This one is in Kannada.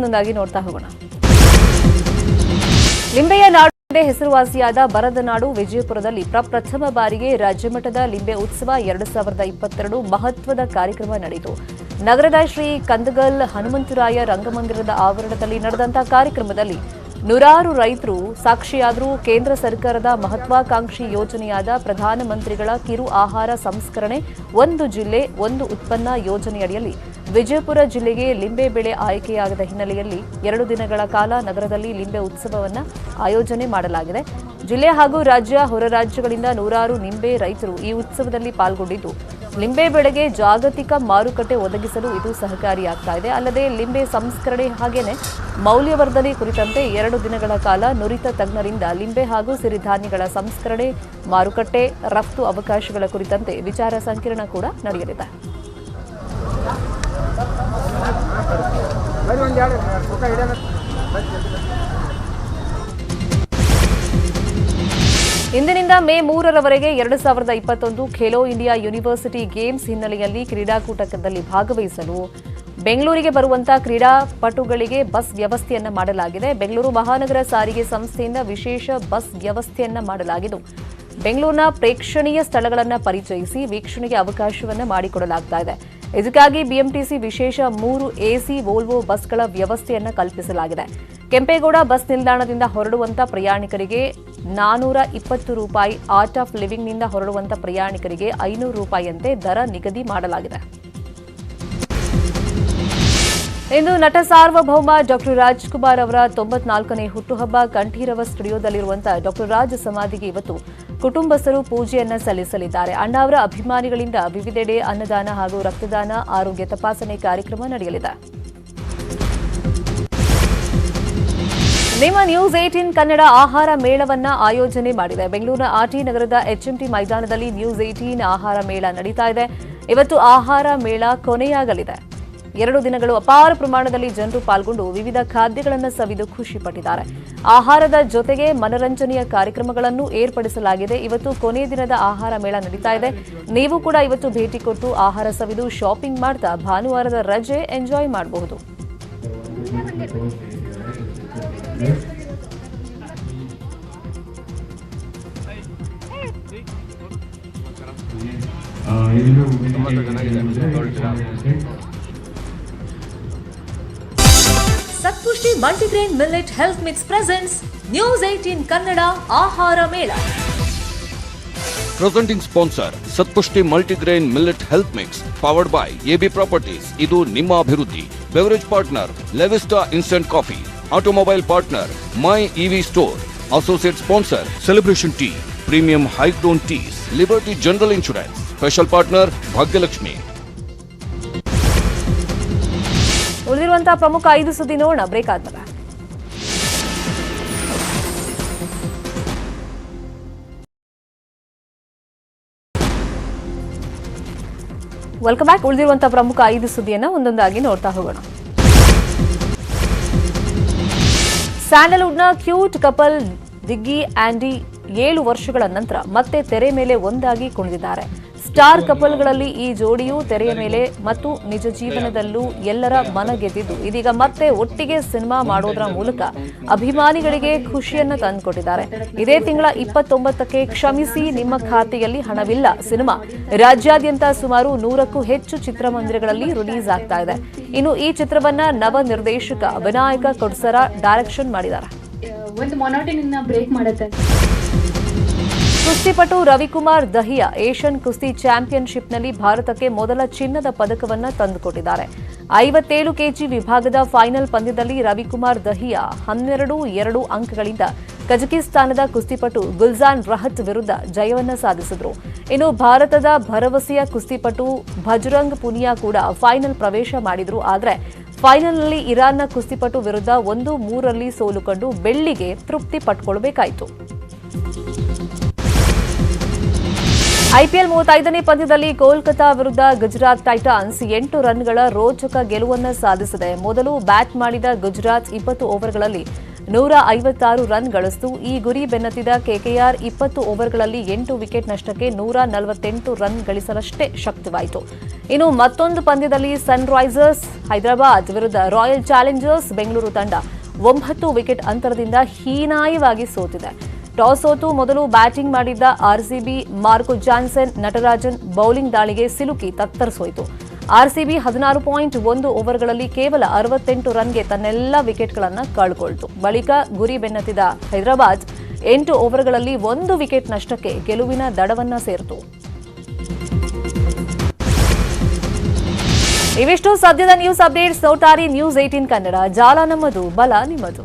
ಒಂದೊಂದಾಗಿ ನೋಡ್ತಾ ಹೋಗೋಣ. ಲಿಂಬೆಯ ನಾಡು ಎಂದೇ ಹೆಸರುವಾಸಿಯಾದ ಬರದ ನಾಡು ವಿಜಯಪುರದಲ್ಲಿ ಪ್ರಪ್ರಥಮ ಬಾರಿಗೆ ರಾಜ್ಯಮಟ್ಟದ ಲಿಂಬೆ ಉತ್ಸವ ಎರಡು ಸಾವಿರದ ಇಪ್ಪತ್ತೆರಡು ಮಹತ್ವದ ಕಾರ್ಯಕ್ರಮ ನಡೆಯಿತು. ನಗರದ ಶ್ರೀ ಕಂದಗಲ್ ಹನುಮಂತರಾಯ ರಂಗಮಂದಿರದ ಆವರಣದಲ್ಲಿ ನಡೆದಂತಹ ಕಾರ್ಯಕ್ರಮದಲ್ಲಿ ನೂರಾರು ರೈತರು ಸಾಕ್ಷಿಯಾದರೂ ಕೇಂದ್ರ ಸರ್ಕಾರದ ಮಹತ್ವಾಕಾಂಕ್ಷಿ ಯೋಜನೆಯಾದ ಪ್ರಧಾನಮಂತ್ರಿಗಳ ಕಿರು ಆಹಾರ ಸಂಸ್ಕರಣೆ ಒಂದು ಜಿಲ್ಲೆ, ಒಂದು ಉತ್ಪನ್ನ ಯೋಜನೆಯಡಿಯಲ್ಲಿ ವಿಜಯಪುರ ಜಿಲ್ಲೆಗೆ ಲಿಂಬೆ ಬೆಳೆ ಆಯ್ಕೆಯಾಗದ ಹಿನ್ನೆಲೆಯಲ್ಲಿ ಎರಡು ದಿನಗಳ ಕಾಲ ನಗರದಲ್ಲಿ ಲಿಂಬೆ ಉತ್ಸವವನ್ನು ಆಯೋಜನೆ ಮಾಡಲಾಗಿದೆ. ಜಿಲ್ಲೆ ಹಾಗೂ ರಾಜ್ಯ ಹೊರ ರಾಜ್ಯಗಳಿಂದ ನೂರಾರು ನಿಂಬೆ ರೈತರು ಈ ಉತ್ಸವದಲ್ಲಿ ಪಾಲ್ಗೊಂಡಿದ್ದು ಲಿಂಬೆ ಬೆಳೆಗೆ ಜಾಗತಿಕ ಮಾರುಕಟ್ಟೆ ಒದಗಿಸಲು ಇದು ಸಹಕಾರಿಯಾಗ್ತಾ ಇದೆ. ಅಲ್ಲದೆ ಲಿಂಬೆ ಸಂಸ್ಕರಣೆ ಹಾಗೇನೆ ಮೌಲ್ಯವರ್ಧನೆ ಕುರಿತಂತೆ ಎರಡು ದಿನಗಳ ಕಾಲ ನುರಿತ ತಜ್ಞರಿಂದ ಲಿಂಬೆ ಹಾಗೂ ಸಿರಿಧಾನ್ಯಗಳ ಸಂಸ್ಕರಣೆ, ಮಾರುಕಟ್ಟೆ, ರಫ್ತು ಅವಕಾಶಗಳ ಕುರಿತಂತೆ ವಿಚಾರ ಸಂಕಿರಣ ಕೂಡ ನಡೆಯಲಿದೆ. ಇಂದಿನಿಂದ ಮೇ ಮೂರರವರೆಗೆ ಎರಡು ಸಾವಿರದ ಇಪ್ಪತ್ತೊಂದು ಖೇಲೋ ಇಂಡಿಯಾ ಯೂನಿವರ್ಸಿಟಿ ಗೇಮ್ಸ್ ಹಿನ್ನೆಲೆಯಲ್ಲಿ ಕ್ರೀಡಾಕೂಟದಲ್ಲಿ ಭಾಗವಹಿಸಲು ಬೆಂಗಳೂರಿಗೆ ಬರುವಂತಹ ಕ್ರೀಡಾಪಟುಗಳಿಗೆ ಬಸ್ ವ್ಯವಸ್ಥೆಯನ್ನು ಮಾಡಲಾಗಿದೆ. ಬೆಂಗಳೂರು ಮಹಾನಗರ ಸಾರಿಗೆ ಸಂಸ್ಥೆಯಿಂದ ವಿಶೇಷ ಬಸ್ ವ್ಯವಸ್ಥೆಯನ್ನು ಮಾಡಲಾಗಿದ್ದು, ಬೆಂಗಳೂರಿನ ಪ್ರೇಕ್ಷಣೀಯ ಸ್ಥಳಗಳನ್ನು ಪರಿಚಯಿಸಿ ವೀಕ್ಷಣೆಗೆ ಅವಕಾಶವನ್ನು ಮಾಡಿಕೊಡಲಾಗ್ತಾ ಇದೆ. ಇದಕ್ಕಾಗಿ ಬಿಎಂಟಿಸಿ ವಿಶೇಷ ಮೂರು ಎಸಿ ವೋಲ್ವೋ ಬಸ್ಗಳ ವ್ಯವಸ್ಥೆಯನ್ನು ಕಲ್ಪಿಸಲಾಗಿದೆ. ಕೆಂಪೇಗೌಡ ಬಸ್ ನಿಲ್ದಾಣದಿಂದ ಹೊರಡುವಂತ ಪ್ರಯಾಣಿಕರಿಗೆ ನಾನೂರ ಇಪ್ಪತ್ತು ರೂಪಾಯಿ, ಆರ್ಟ್ ಆಫ್ ಲಿವಿಂಗ್ನಿಂದ ಹೊರಡುವಂತ ಪ್ರಯಾಣಿಕರಿಗೆ ಐನೂರು ರೂಪಾಯಿಯಂತೆ ದರ ನಿಗದಿ ಮಾಡಲಾಗಿದೆ. ಇಂದು ನಟ ಸಾರ್ವಭೌಮ ಡಾಕ್ಟರ್ ರಾಜ್ಕುಮಾರ್ ಅವರ ತೊಂಬತ್ನಾಲ್ಕನೇ ಹುಟ್ಟುಹಬ್ಬ ಕಂಠೀರವ ಸ್ಟುಡಿಯೋದಲ್ಲಿರುವಂತಹ ಡಾಕ್ಟರ್ ರಾಜ್ ಸಮಾಧಿಗೆ ಇವತ್ತು ಕುಟುಂಬಸ್ಥರು ಪೂಜೆಯನ್ನ ಸಲ್ಲಿಸಲಿದ್ದಾರೆ. ಅಣ್ಣಾವರ ಅಭಿಮಾನಿಗಳಿಂದ ವಿವಿಧೆಡೆ ಅನ್ನದಾನ ಹಾಗೂ ರಕ್ತದಾನ, ಆರೋಗ್ಯ ತಪಾಸಣೆ ಕಾರ್ಯಕ್ರಮ ನಡೆಯಲಿದೆ. ನಿಮ್ಮ ನ್ಯೂಸ್ ಏಟೀನ್ ಕನ್ನಡ ಆಹಾರ ಮೇಳವನ್ನ ಆಯೋಜನೆ ಮಾಡಿದೆ. ಬೆಂಗಳೂರಿನ ಆರ್ಟಿ ನಗರದ ಎಚ್ಎಂಟಿ ಮೈದಾನದಲ್ಲಿ ನ್ಯೂಸ್ ಏಟೀನ್ ಆಹಾರ ಮೇಳ ನಡೀತಾ ಇದೆ. ಇವತ್ತು ಆಹಾರ ಮೇಳ ಕೊನೆಯಾಗಲಿದೆ. ಎರಡು ದಿನಗಳು ಅಪಾರ ಪ್ರಮಾಣದಲ್ಲಿ ಜನರು ಪಾಲ್ಗೊಂಡು ವಿವಿಧ ಖಾದ್ಯಗಳನ್ನು ಸವಿದು ಖುಷಿ ಪಟ್ಟಿದ್ದಾರೆ. ಆಹಾರದ ಜೊತೆಗೆ ಮನರಂಜನೆಯ ಕಾರ್ಯಕ್ರಮಗಳನ್ನು ಏರ್ಪಡಿಸಲಾಗಿದೆ. ಇವತ್ತು ಕೊನೆಯ ದಿನದ ಆಹಾರ ಮೇಳ ನಡೀತಾ ಇದೆ. ನೀವು ಕೂಡ ಇವತ್ತು ಭೇಟಿ ಕೊಟ್ಟು ಆಹಾರ ಸವಿದು ಶಾಪಿಂಗ್ ಮಾಡ್ತಾ ಭಾನುವಾರದ ರಜೆ ಎಂಜಾಯ್ ಮಾಡಬಹುದು. Satpushti multigrain millet health mix presents, news eighteen Kannada ಆಹಾರ ಮೇಳ. Presenting sponsor Satpushti multigrain millet health mix powered by AB properties ಇದು ನಿಮ್ಮ ಅಭಿವೃದ್ಧಿ. Beverage partner Levista instant coffee automobile partner my EV store associate sponsor celebration tea premium Hycrown teas Liberty general insurance special partner Bhagyalakshmi ಉಳಿದಿರುವಂತಹ ಪ್ರಮುಖ ಐದು ಸುದ್ದಿ ನೋಡೋಣ ಬ್ರೇಕ್ ಆದ್ಮೇಲೆ. ವೆಲ್ಕಮ್ ಬ್ಯಾಕ್ ಉಳಿದಿರುವಂತಹ ಪ್ರಮುಖ ಐದು ಸುದ್ದಿಯನ್ನ ಒಂದೊಂದಾಗಿ ನೋಡ್ತಾ ಹೋಗೋಣ. ಸ್ಯಾಂಡಲ್ವುಡ್ನ ಕ್ಯೂಟ್ ಕಪಲ್ ದಿಗ್ಗಿ ಆಂಡಿ ಏಳು ವರ್ಷಗಳ ನಂತರ ಮತ್ತೆ ತೆರೆ ಮೇಲೆ ಒಂದಾಗಿ ಕುಣಿದಿದ್ದಾರೆ. ಸ್ಟಾರ್ ಕಪಲ್ಗಳಲ್ಲಿ ಈ ಜೋಡಿಯು ತೆರೆಯ ಮೇಲೆ ಮತ್ತು ನಿಜ ಜೀವನದಲ್ಲೂ ಎಲ್ಲರ ಮನ ಗೆದ್ದಿದ್ದು ಇದೀಗ ಮತ್ತೆ ಒಟ್ಟಿಗೆ ಸಿನಿಮಾ ಮಾಡೋದರ ಮೂಲಕ ಅಭಿಮಾನಿಗಳಿಗೆ ಖುಷಿಯನ್ನ ತಂದುಕೊಟ್ಟಿದ್ದಾರೆ. ಇದೇ ತಿಂಗಳ ಇಪ್ಪತ್ತೊಂಬತ್ತಕ್ಕೆ ಕ್ಷಮಿಸಿ ನಿಮ್ಮ ಖಾತೆಯಲ್ಲಿ ಹಣವಿಲ್ಲ. ಸಿನಿಮಾ ರಾಜ್ಯಾದ್ಯಂತ ಸುಮಾರು ನೂರಕ್ಕೂ ಹೆಚ್ಚು ಚಿತ್ರಮಂದಿರಗಳಲ್ಲಿ ರಿಲೀಸ್ ಆಗ್ತಾ ಇದೆ. ಇನ್ನು ಈ ಚಿತ್ರವನ್ನ ನವ ನಿರ್ದೇಶಕ ವಿನಾಯಕ ಕೊಡ್ಸರ ಡೈರೆಕ್ಷನ್ ಮಾಡಿದ್ದಾರೆ. ಒಂದು ಬ್ರೇಕ್ ಮಾಡುತ್ತೆ. ಕುಸ್ತಿಪಟು ರವಿಕುಮಾರ್ ದಹಿಯಾ ಏಷ್ಯನ್ ಕುಸ್ತಿ ಚಾಂಪಿಯನ್ಶಿಪ್ನಲ್ಲಿ ಭಾರತಕ್ಕೆ ಮೊದಲ ಚಿನ್ನದ ಪದಕವನ್ನು ತಂದುಕೊಟ್ಟಿದ್ದಾರೆ. ಐವತ್ತೇಳು ಕೆಜಿ ವಿಭಾಗದ ಫೈನಲ್ ಪಂದ್ಯದಲ್ಲಿ ರವಿಕುಮಾರ್ ದಹಿಯಾ ಹನ್ನೆರಡು, ಎರಡು ಅಂಕಗಳಿಂದ ಕಜಕಿಸ್ತಾನದ ಕುಸ್ತಿಪಟು ಗುಲ್ಜಾನ್ ರಹತ್ ವಿರುದ್ಧ ಜಯವನ್ನು ಸಾಧಿಸಿದರು. ಇನ್ನು ಭಾರತದ ಭರವಸೆಯ ಕುಸ್ತಿಪಟು ಭಜರಂಗ್ ಪುನಿಯಾ ಕೂಡ ಫೈನಲ್ ಪ್ರವೇಶ ಮಾಡಿದರು. ಆದರೆ ಫೈನಲ್ನಲ್ಲಿ ಇರಾನ್ನ ಕುಸ್ತಿಪಟು ವಿರುದ್ಧ ಒಂದು ಮೂರರಲ್ಲಿ ಸೋಲು ಕಂಡು ಬೆಳ್ಳಿಗೆ ತೃಪ್ತಿ ಪಟ್ಕೊಳ್ಬೇಕಾಯಿತು. ಐಪಿಎಲ್ ಮೂವತ್ತೈದನೇ ಪಂದ್ಯದಲ್ಲಿ ಕೋಲ್ಕತಾ ವಿರುದ್ಧ ಗುಜರಾತ್ ಟೈಟಾನ್ಸ್ ಎಂಟು ರನ್ಗಳ ರೋಚಕ ಗೆಲುವನ್ನು ಸಾಧಿಸಿದೆ. ಮೊದಲು ಬ್ಯಾಟ್ ಮಾಡಿದ ಗುಜರಾತ್ ಇಪ್ಪತ್ತು ಓವರ್ಗಳಲ್ಲಿ ನೂರ ಐವತ್ತಾರು ರನ್ ಗಳಿಸಿತು. ಈ ಗುರಿ ಬೆನ್ನತ್ತಿದ ಕೆಕೆಆರ್ ಇಪ್ಪತ್ತು ಓವರ್ಗಳಲ್ಲಿ ಎಂಟು ವಿಕೆಟ್ ನಷ್ಟಕ್ಕೆ ನೂರ ನಲವತ್ತೆಂಟು ರನ್ ಗಳಿಸಲಷ್ಟೇ ಶಕ್ತವಾಯಿತು. ಇನ್ನು ಮತ್ತೊಂದು ಪಂದ್ಯದಲ್ಲಿ ಸನ್ರೈಸರ್ಸ್ ಹೈದರಾಬಾದ್ ವಿರುದ್ಧ ರಾಯಲ್ ಚಾಲೆಂಜರ್ಸ್ ಬೆಂಗಳೂರು ತಂಡ ಒಂಬತ್ತು ವಿಕೆಟ್ ಅಂತರದಿಂದ ಹೀನಾಯವಾಗಿ ಸೋತಿದೆ. ಟಾಸ್ ಸೋತು ಮೊದಲು ಬ್ಯಾಟಿಂಗ್ ಮಾಡಿದ್ದ RCB Marco Jansen, Natarajan bowling ದಾಳಿಗೆ ಸಿಲುಕಿ ತತ್ತರಿಸೋಯಿತು. ಆರ್ಸಿಬಿ ಹದಿನಾರು ಪಾಯಿಂಟ್ ಒಂದು ಓವರ್ಗಳಲ್ಲಿ ಕೇವಲ ಅರವತ್ತೆಂಟು ರನ್ಗೆ ತನ್ನೆಲ್ಲ ವಿಕೆಟ್ಗಳನ್ನು ಕಳ್ಕೊಳ್ತು. ಬಳಿಕ ಗುರಿ ಬೆನ್ನತ್ತಿದ ಹೈದರಾಬಾದ್ ಎಂಟು ಓವರ್ಗಳಲ್ಲಿ ಒಂದು ವಿಕೆಟ್ ನಷ್ಟಕ್ಕೆ ಗೆಲುವಿನ ದಡವನ್ನ ಸೇರಿತು. ಇವಿಷ್ಟು ಸದ್ಯದ ನ್ಯೂಸ್ ಅಪ್ಡೇಟ್ಸ್. ನೋಟಾರಿ ನ್ಯೂಸ್ ಏಟೀನ್ ಕನ್ನಡ. ಜಾಲ ನಮ್ಮದು, ಬಲ ನಿಮ್ಮದು.